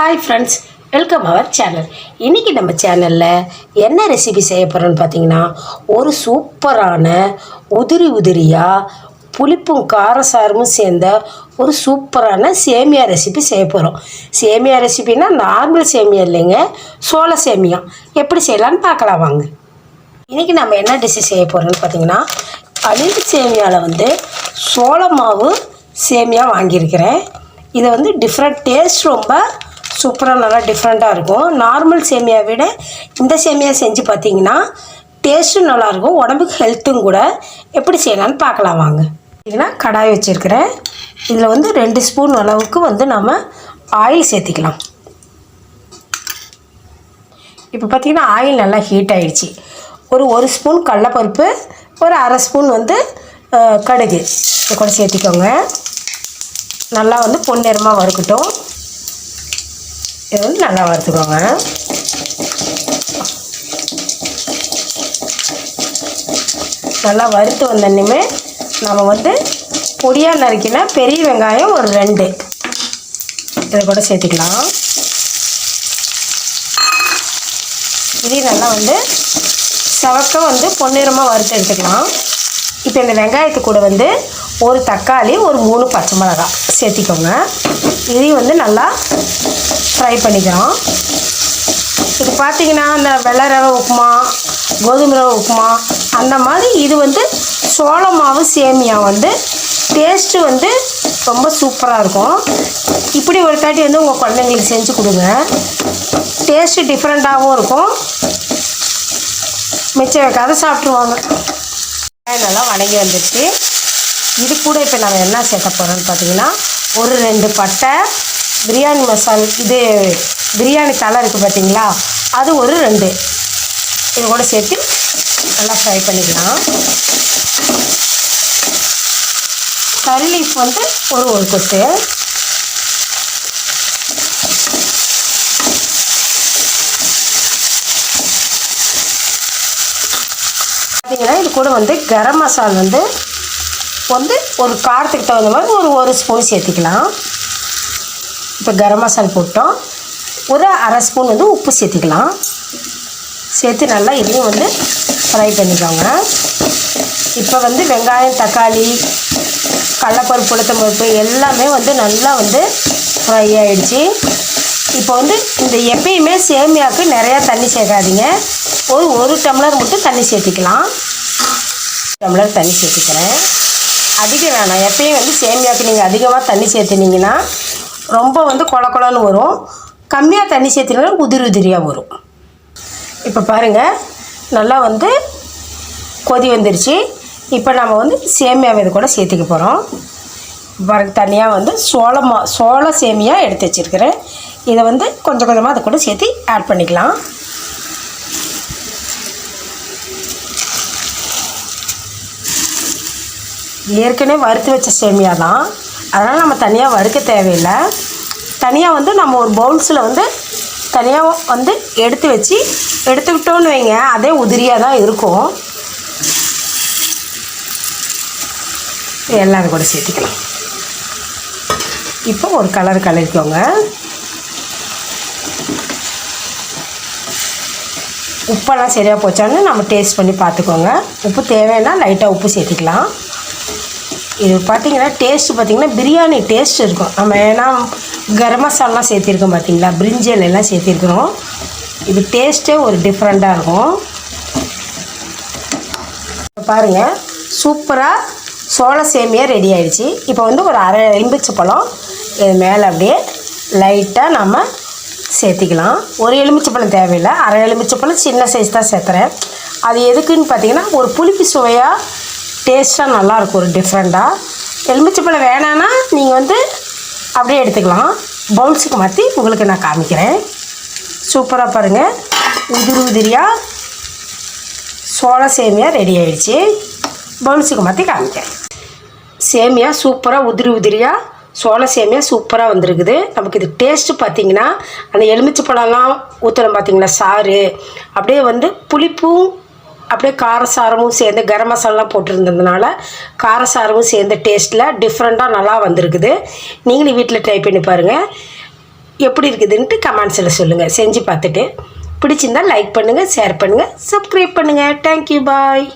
Hi friends welcome our channel இன்றைக்கி நம்ம சேனலில் என்ன ரெசிபி செய்ய போகிறோன்னு பார்த்தீங்கன்னா ஒரு சூப்பரான உதிரி உதிரியாக புளிப்பும் காரசாரமும் சேர்ந்த ஒரு சூப்பரான சேமியா ரெசிபி செய்ய போகிறோம் சேமியா ரெசிபினா நார்மல் சேமியா இல்லைங்க சோள சேமியா. எப்படி செய்யலான்னு பார்க்கலாம் வாங்க. இன்றைக்கி நம்ம என்ன டிஷ்ஷு செய்ய போகிறோம்னு பார்த்தீங்கன்னா அணில் சேமியாவில் வந்து சோள மாவு சேமியா வாங்கியிருக்கிறேன். இதை வந்து டிஃப்ரெண்ட் டேஸ்ட் ரொம்ப சூப்பராக நல்லா டிஃப்ரெண்ட்டாக இருக்கும். நார்மல் சேமியா விட இந்த சேமியா செஞ்சு பார்த்தீங்கன்னா டேஸ்ட்டும் நல்லாயிருக்கும் உடம்புக்கு ஹெல்த்தும் கூட. எப்படி செய்யலாம்னு பார்க்கலாம் வாங்க. பார்த்தீங்கன்னா கடாய் வச்சுருக்கிறேன். இதில் வந்து ரெண்டு ஸ்பூன் அளவுக்கு வந்து நம்ம ஆயில் சேர்த்திக்கலாம். இப்போ பார்த்திங்கன்னா ஆயில் நல்லா ஹீட் ஆகிடுச்சி ஒரு ஒரு ஸ்பூன் கடலப்பருப்பு ஒரு அரை ஸ்பூன் வந்து கடுகு. இது கூட சேர்த்திக்கோங்க. நல்லா வந்து பொன்னிறமாக வறுக்கட்டும். இது வந்து நல்லா வறுத்துக்கோங்க. நல்லா வறுத்து வந்தோன்னுமே நம்ம வந்து பொடியாக நறுக்கினா பெரிய வெங்காயம் ஒரு ரெண்டு. இதை கூட சேர்த்துக்கலாம். இதையும் நல்லா வந்து சவக்க வந்து பொன்னிறமாக வறுத்து எடுத்துக்கலாம். இப்போ இந்த வெங்காயத்து கூட வந்து ஒரு தக்காளி ஒரு மூணு பச்சை மிளகாய் சேர்த்திக்கோங்க. இதையும் வந்து நல்லா ஃப்ரை பண்ணிக்கிறோம். இது பார்த்தீங்கன்னா இந்த வெள்ளை ரவை உப்புமா கோதுமை ரவை உப்புமா அந்த மாதிரி இது வந்து சோள மாவு சேமியா வந்து டேஸ்ட்டு வந்து ரொம்ப சூப்பராக இருக்கும். இப்படி ஒரு தாட்டி வந்து உங்கள் குழந்தைங்களுக்கு செஞ்சு கொடுங்க. டேஸ்ட்டு டிஃப்ரெண்ட்டாகவும் இருக்கும். மிச்சம் வைக்காத சாப்பிட்ருவாங்க நல்லா வணங்கி வந்துடுச்சு இது கூட இப்போ நம்ம என்ன சேர்க்க போகிறோம்னு பார்த்தீங்கன்னா ஒரு ரெண்டு பட்டை பிரியாணி மசால் இது பிரியாணி தலை இருக்குது பார்த்தீங்களா அது ஒரு ரெண்டு. இது கூட சேர்த்து நல்லா ஃப்ரை பண்ணிக்கலாம். கறி லீஃப் வந்து ஒரு ஒரு கொத்து. பார்த்தீங்கன்னா இது கூட வந்து கரம் மசால் வந்து வந்து ஒரு காரத்துக்கு தகுந்த மாதிரி ஒரு ஒரு ஸ்பூன் சேர்த்திக்கலாம். இப்போ கரம் மசால் போட்டோம். ஒரு அரை ஸ்பூன் வந்து உப்பு சேர்த்துக்கலாம். சேர்த்து நல்லா இதையும் வந்து ஃப்ரை பண்ணிக்கோங்க. இப்போ வந்து வெங்காயம் தக்காளி கடலப்பருப்பு உளுத்தம் பருப்பு எல்லாமே வந்து நல்லா வந்து ஃப்ரை ஆகிடுச்சி இப்போ வந்து இந்த எப்பயுமே சேமியாவுக்கு நிறையா தண்ணி சேர்க்காதீங்க. ஒரு ஒரு டம்ளர் மட்டும் தண்ணி சேர்த்திக்கலாம். டம்ளர் தண்ணி சேர்த்துக்கிறேன். அதிகம் வேணாம். எப்பயும் வந்து சேமியாவுக்கு நீங்கள் அதிகமாக தண்ணி சேர்த்துனீங்கன்னா ரொம்ப வந்து கொல கொலன்னு வரும். கம்மியாக தண்ணி சேர்த்திங்கன்னா உதிரி உதிரியாக வரும். இப்போ பாருங்கள் நல்லா வந்து கொதி வந்துருச்சு. இப்போ நம்ம வந்து சேமியாவை இது கூட சேர்த்துக்க போகிறோம் பாருங்க தனியாக வந்து சோளமா சோள சேமியா எடுத்து வச்சுருக்கிறேன். இதை வந்து கொஞ்சம் கொஞ்சமாக அதை கூட சேர்த்து ஆட் பண்ணிக்கலாம். ஏற்கனவே வறுத்து வச்ச சேமியா தான் அதனால் நம்ம தனியாக வறுக்க தேவையில்லை. தனியாக வந்து நம்ம ஒரு பவுல்ஸில் வந்து தனியாக வந்து எடுத்து வச்சு எடுத்துக்கிட்டோன்னு வைங்க. அதே உதிரியாக தான் இருக்கும். எல்லாம் கூட சேர்த்துக்கலாம். இப்போ ஒரு கலர் கலரிக்கோங்க உப்பெல்லாம் சரியாக போச்சான்னு நம்ம டேஸ்ட் பண்ணி பார்த்துக்கோங்க. உப்பு தேவைன்னா லைட்டாக உப்பு சேர்த்துக்கலாம். இது பார்த்திங்கன்னா டேஸ்ட்டு பார்த்தீங்கன்னா பிரியாணி டேஸ்ட் இருக்கும். நம்ம ஏன்னா கரம் மசாலாம் சேர்த்திருக்கோம் பார்த்திங்களா பிரிஞ்சல் எல்லாம் சேர்த்திருக்கிறோம். இது டேஸ்ட்டே ஒரு டிஃப்ரெண்ட்டாக இருக்கும். இப்ப பாருங்கள் சூப்பராக சோள சேமியா ரெடி ஆகிடுச்சு இப்போ வந்து ஒரு அரை எலும்பிச்சு பழம். இது மேலே அப்படியே லைட்டாக நம்ம சேர்த்திக்கலாம். ஒரு எலுமிச்சைப்பழம் தேவையில்லை. அரை எலுமிச்சைப்பழம் சின்ன சைஸ் தான் சேர்த்துறேன். அது எதுக்குன்னு பார்த்தீங்கன்னா ஒரு புளிப்பு சுவையாக டேஸ்ட்டாக நல்லாயிருக்கும் ஒரு டிஃப்ரெண்ட்டாக எலுமிச்சைப்பழம் வேணான்னா நீங்கள் வந்து அப்படியே எடுத்துக்கலாம். பவுல்ஸுக்கு மாற்றி உங்களுக்கு நான் காமிக்கிறேன். சூப்பராக பாருங்கள் உதிரி உதிரியாக சோள சேமியா ரெடி ஆகிடுச்சி பவுல்ஸுக்கு மாற்றி காமிக்கிறேன். சேமியா சூப்பராக உதிரி உதிரியாக சோள சேமியா சூப்பராக வந்திருக்குது. நமக்கு இது டேஸ்ட்டு பார்த்தீங்கன்னா அந்த எலுமிச்சை பழம்லாம் ஊற்றுறோம் பார்த்திங்கன்னா சாறு. அப்படியே வந்து புளிப்பும் அப்படியே காரசாரமும் சேர்ந்து கரம் மசாலாலாம் போட்டிருந்ததுனால காரசாரமும் சேர்ந்த டேஸ்ட்டில் டிஃப்ரெண்ட்டாக நல்லா வந்திருக்குது. நீங்களும் வீட்டில் ட்ரை பண்ணி பாருங்கள் எப்படி இருக்குதுன்ட்டு கமெண்ட்ஸில் சொல்லுங்கள் செஞ்சு பார்த்துட்டு. பிடிச்சிருந்தா லைக் பண்ணுங்கள் ஷேர் பண்ணுங்கள் சப்ஸ்கிரைப் பண்ணுங்கள் தேங்க்யூ பாய்